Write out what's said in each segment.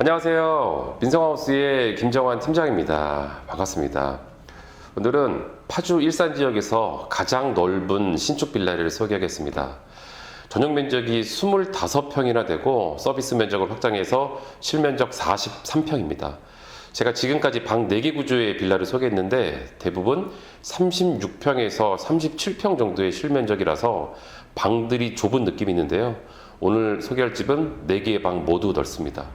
안녕하세요. 민성하우스의 김정환 팀장입니다. 반갑습니다. 오늘은 파주 일산 지역에서 가장 넓은 신축 빌라를 소개하겠습니다. 전용 면적이 25평이나 되고 서비스 면적을 확장해서 실면적 43평입니다. 제가 지금까지 방 4개 구조의 빌라를 소개했는데 대부분 36평에서 37평 정도의 실면적이라서 방들이 좁은 느낌이 있는데요. 오늘 소개할 집은 4개의 방 모두 넓습니다.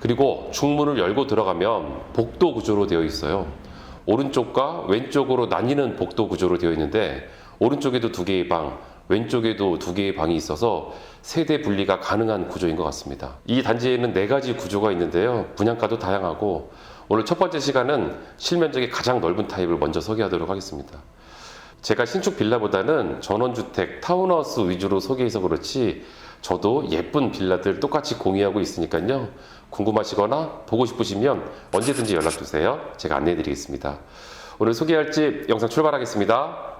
그리고 중문을 열고 들어가면 복도 구조로 되어 있어요. 오른쪽과 왼쪽으로 나뉘는 복도 구조로 되어 있는데 오른쪽에도 두 개의 방, 왼쪽에도 두 개의 방이 있어서 세대 분리가 가능한 구조인 것 같습니다. 이 단지에는 네 가지 구조가 있는데요. 분양가도 다양하고 오늘 첫 번째 시간은 실면적이 가장 넓은 타입을 먼저 소개하도록 하겠습니다. 제가 신축 빌라보다는 전원주택, 타운하우스 위주로 소개해서 그렇지 저도 예쁜 빌라들 똑같이 공유하고 있으니까요. 궁금하시거나 보고 싶으시면 언제든지 연락 주세요. 제가 안내해 드리겠습니다. 오늘 소개할 집 영상 출발하겠습니다.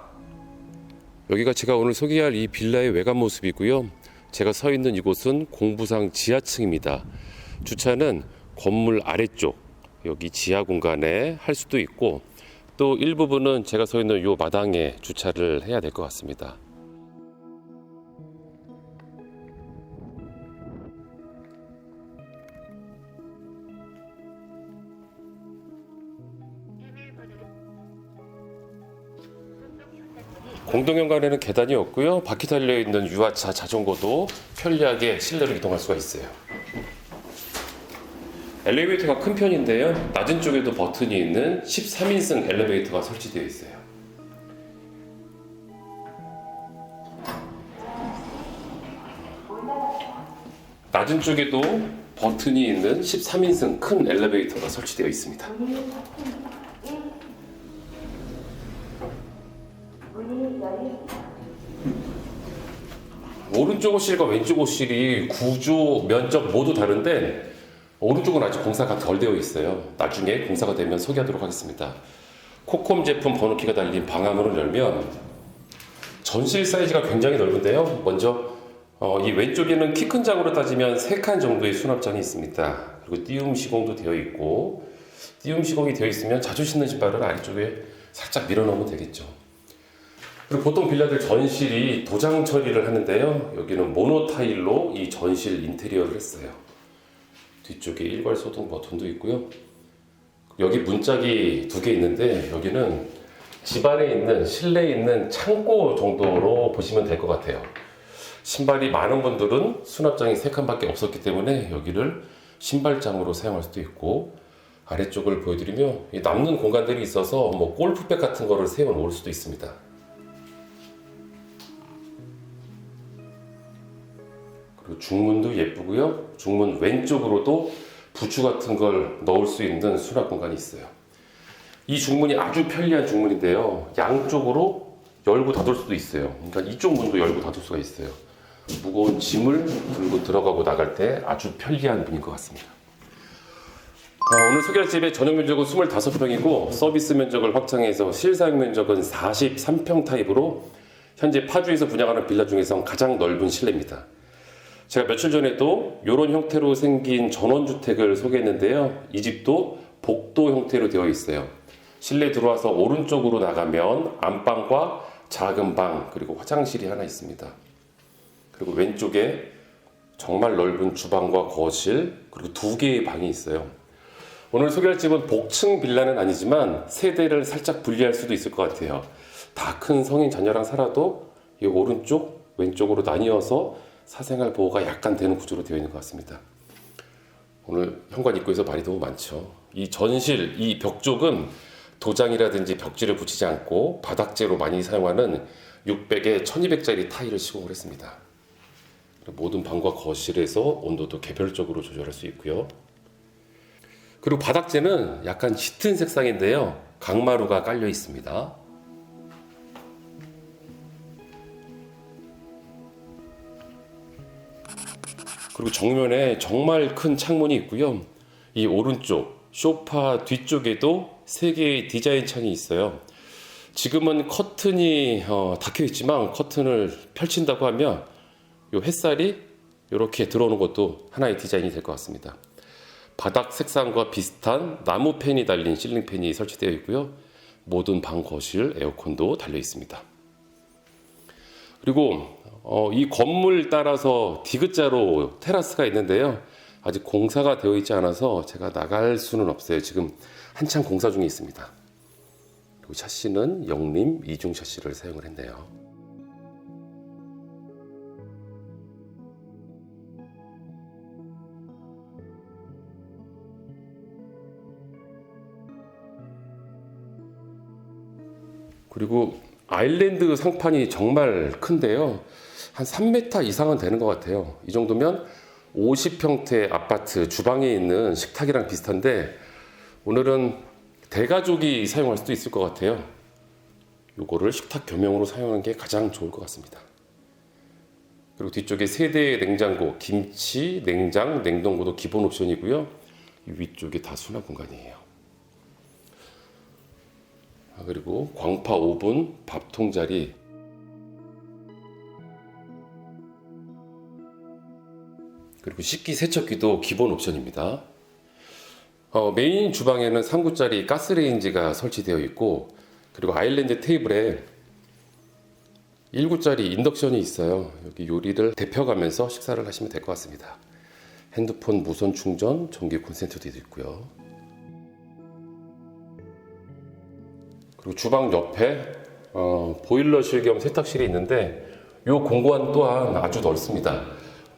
여기가 제가 오늘 소개할 이 빌라의 외관 모습이고요. 제가 서 있는 이곳은 공부상 지하층입니다. 주차는 건물 아래쪽 여기 지하 공간에 할 수도 있고 또 일부분은 제가 서 있는 이 마당에 주차를 해야 될 것 같습니다. 공동현관에는 계단이 없고요. 바퀴 달려 있는 유아차 자전거도 편리하게 실내로 이동할 수가 있어요. 엘리베이터가 큰 편인데요. 낮은 쪽에도 버튼이 있는 13인승 엘리베이터가 설치되어 있어요. 낮은 쪽에도 버튼이 있는 13인승 큰 엘리베이터가 설치되어 있습니다. 오른쪽 호실과 왼쪽 호실이 구조, 면적 모두 다른데 오른쪽은 아직 공사가 덜 되어 있어요. 나중에 공사가 되면 소개하도록 하겠습니다. 코콤 제품 번호키가 달린 방화문을 열면 전실 사이즈가 굉장히 넓은데요. 먼저 어, 이 왼쪽에는 키 큰 장으로 따지면 3칸 정도의 수납장이 있습니다. 그리고 띄움 시공도 되어 있고 띄움 시공이 되어 있으면 자주 신는 신발을 아래쪽에 살짝 밀어넣으면 되겠죠. 그리고 보통 빌라들 전실이 도장 처리를 하는데요. 여기는 모노 타일로 이 전실 인테리어를 했어요. 뒤쪽에 일괄 소등 버튼도 있고요. 여기 문짝이 두 개 있는데 여기는 집 안에 있는 실내에 있는 창고 정도로 보시면 될 것 같아요. 신발이 많은 분들은 수납장이 세 칸밖에 없었기 때문에 여기를 신발장으로 사용할 수도 있고 아래쪽을 보여드리면 이 남는 공간들이 있어서 뭐 골프백 같은 거를 세워 놓을 수도 있습니다. 중문도 예쁘고요. 중문 왼쪽으로도 부추 같은 걸 넣을 수 있는 수납 공간이 있어요. 이 중문이 아주 편리한 중문인데요. 양쪽으로 열고 닫을 수도 있어요. 그러니까 이쪽 문도 열고 닫을 수가 있어요. 무거운 짐을 들고 들어가고 나갈 때 아주 편리한 문인 것 같습니다. 어, 오늘 소개할 집의 전용 면적은 25평이고 서비스 면적을 확장해서 실사용 면적은 43평 타입으로 현재 파주에서 분양하는 빌라 중에서 가장 넓은 실내입니다. 제가 며칠 전에도 이런 형태로 생긴 전원주택을 소개했는데요. 이 집도 복도 형태로 되어 있어요. 실내 들어와서 오른쪽으로 나가면 안방과 작은 방 그리고 화장실이 하나 있습니다. 그리고 왼쪽에 정말 넓은 주방과 거실 그리고 두 개의 방이 있어요. 오늘 소개할 집은 복층 빌라는 아니지만 세대를 살짝 분리할 수도 있을 것 같아요. 다 큰 성인 자녀랑 살아도 이 오른쪽 왼쪽으로 나뉘어서 사생활 보호가 약간 되는 구조로 되어 있는 것 같습니다. 오늘 현관 입구에서 말이 너무 많죠. 이 전실, 이 벽 쪽은 도장이라든지 벽지를 붙이지 않고 바닥재로 많이 사용하는 600에 1200짜리 타일을 시공을 했습니다. 모든 방과 거실에서 온도도 개별적으로 조절할 수 있고요. 그리고 바닥재는 약간 짙은 색상인데요. 강마루가 깔려 있습니다. 그리고 정면에 정말 큰 창문이 있고요. 이 오른쪽 소파 뒤쪽에도 세 개의 디자인 창이 있어요. 지금은 커튼이 어, 닫혀 있지만 커튼을 펼친다고 하면 이 햇살이 이렇게 들어오는 것도 하나의 디자인이 될 것 같습니다. 바닥 색상과 비슷한 나무 팬이 달린 실링 팬이 설치되어 있고요. 모든 방 거실 에어컨도 달려 있습니다. 그리고 어, 이 건물 따라서 디귿자로 테라스가 있는데요. 아직 공사가 되어 있지 않아서 제가 나갈 수는 없어요. 지금 한창 공사 중에 있습니다. 그리고 샤시는 영림 이중 샤시를 사용을 했네요. 그리고 아일랜드 상판이 정말 큰데요. 한 3m 이상은 되는 것 같아요. 이 정도면 50평대 아파트 주방에 있는 식탁이랑 비슷한데 오늘은 대가족이 사용할 수도 있을 것 같아요. 요거를 식탁 겸용으로 사용하는 게 가장 좋을 것 같습니다. 그리고 뒤쪽에 세대의 냉장고, 김치, 냉장, 냉동고도 기본 옵션이고요. 이 위쪽에 다 수납 공간이에요. 아, 그리고 광파 오븐, 밥통 자리. 그리고 식기 세척기도 기본 옵션입니다. 어, 메인 주방에는 3구짜리 가스레인지가 설치되어 있고 그리고 아일랜드 테이블에 1구짜리 인덕션이 있어요. 여기 요리를 데펴가면서 식사를 하시면 될 것 같습니다. 핸드폰 무선 충전, 전기 콘센트도 있고요. 그리고 주방 옆에 어, 보일러실 겸 세탁실이 있는데 이 공간 또한 아주 넓습니다.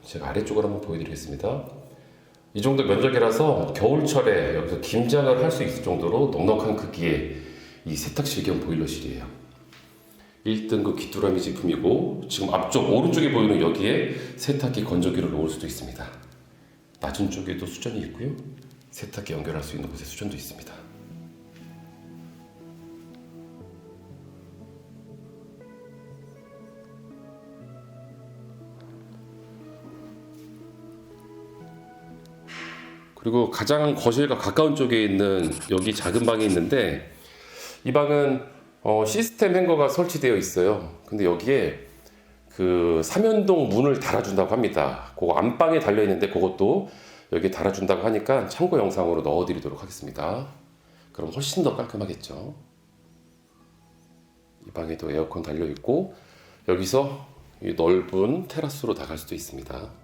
제가 아래쪽을 한번 보여드리겠습니다. 이 정도 면적이라서 겨울철에 여기서 김장을 할 수 있을 정도로 넉넉한 크기의 이 세탁실 겸 보일러실이에요. 1등급 귀뚜라미 제품이고 지금 앞쪽 오른쪽에 보이는 여기에 세탁기 건조기를 놓을 수도 있습니다. 낮은 쪽에도 수전이 있고요. 세탁기 연결할 수 있는 곳에 수전도 있습니다. 그리고 가장 거실과 가까운 쪽에 있는 여기 작은 방이 있는데 이 방은 어, 시스템 행거가 설치되어 있어요. 근데 여기에 그 삼연동 문을 달아준다고 합니다. 그거 안방에 달려 있는데 그것도 여기 달아준다고 하니까 참고 영상으로 넣어드리도록 하겠습니다. 그럼 훨씬 더 깔끔하겠죠. 이 방에도 에어컨 달려 있고 여기서 이 넓은 테라스로 나갈 수도 있습니다.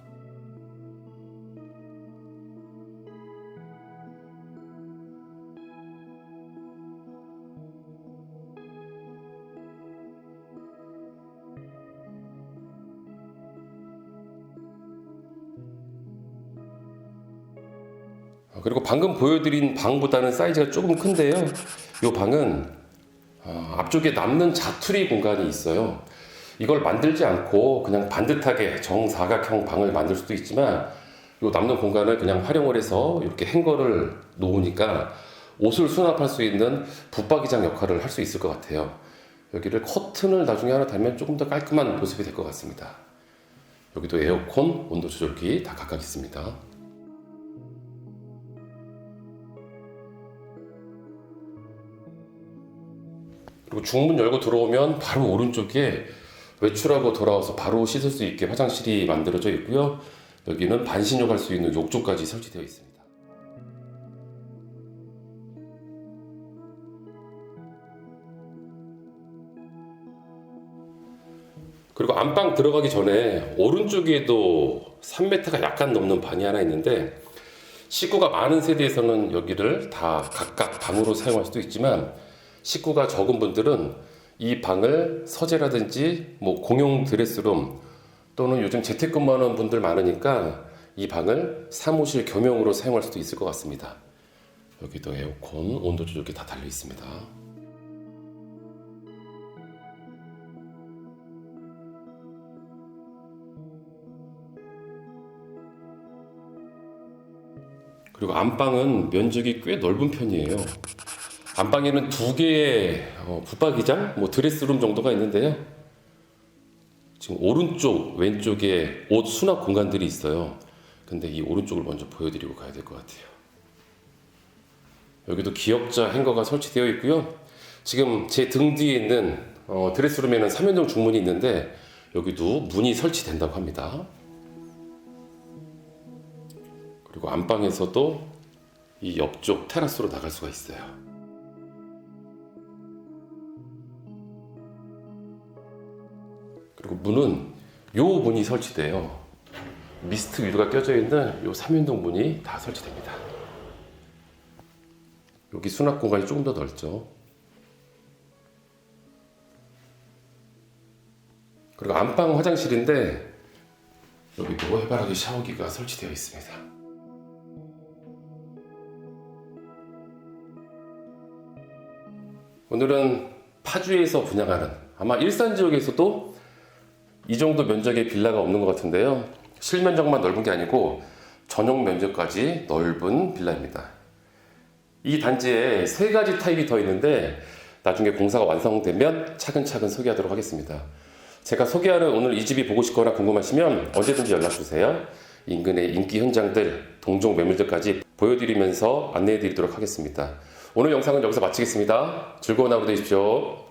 그리고 방금 보여드린 방보다는 사이즈가 조금 큰데요. 이 방은 어, 앞쪽에 남는 자투리 공간이 있어요. 이걸 만들지 않고 그냥 반듯하게 정사각형 방을 만들 수도 있지만 이 남는 공간을 그냥 활용을 해서 이렇게 행거를 놓으니까 옷을 수납할 수 있는 붙박이장 역할을 할 수 있을 것 같아요. 여기를 커튼을 나중에 하나 달면 조금 더 깔끔한 모습이 될 것 같습니다. 여기도 에어컨, 온도 조절기 다 각각 있습니다. 그리고 중문 열고 들어오면 바로 오른쪽에 외출하고 돌아와서 바로 씻을 수 있게 화장실이 만들어져 있고요. 여기는 반신욕 할 수 있는 욕조까지 설치되어 있습니다. 그리고 안방 들어가기 전에 오른쪽에도 3m가 약간 넘는 방이 하나 있는데 식구가 많은 세대에서는 여기를 다 각각 방으로 사용할 수도 있지만 식구가 적은 분들은 이 방을 서재라든지 뭐 공용 드레스룸 또는 요즘 재택근무하는 분들 많으니까 이 방을 사무실 겸용으로 사용할 수도 있을 것 같습니다. 여기도 에어컨, 온도 조절기 다 달려 있습니다. 그리고 안방은 면적이 꽤 넓은 편이에요. 안방에는 두 개의 어, 붙박이장, 뭐 드레스룸 정도가 있는데요. 지금 오른쪽, 왼쪽에 옷 수납 공간들이 있어요. 근데 이 오른쪽을 먼저 보여드리고 가야 될 것 같아요. 여기도 기역자 행거가 설치되어 있고요. 지금 제 등 뒤에 있는 어, 드레스룸에는 3연동 중문이 있는데 여기도 문이 설치된다고 합니다. 그리고 안방에서도 이 옆쪽 테라스로 나갈 수가 있어요. 그리고 문은 요 문이 설치돼요. 미스트 위로가 껴져 있는 요 3연동 문이 다 설치됩니다. 여기 수납 공간이 조금 더 넓죠. 그리고 안방 화장실인데 여기도 해바라기 샤워기가 설치되어 있습니다. 오늘은 파주에서 분양하는 아마 일산 지역에서도 이 정도 면적의 빌라가 없는 것 같은데요. 실면적만 넓은 게 아니고 전용 면적까지 넓은 빌라입니다. 이 단지에 세 가지 타입이 더 있는데 나중에 공사가 완성되면 차근차근 소개하도록 하겠습니다. 제가 소개하는 오늘 이 집이 보고 싶거나 궁금하시면 언제든지 연락 주세요. 인근의 인기 현장들, 동종 매물들까지 보여드리면서 안내해 드리도록 하겠습니다. 오늘 영상은 여기서 마치겠습니다. 즐거운 하루 되십시오.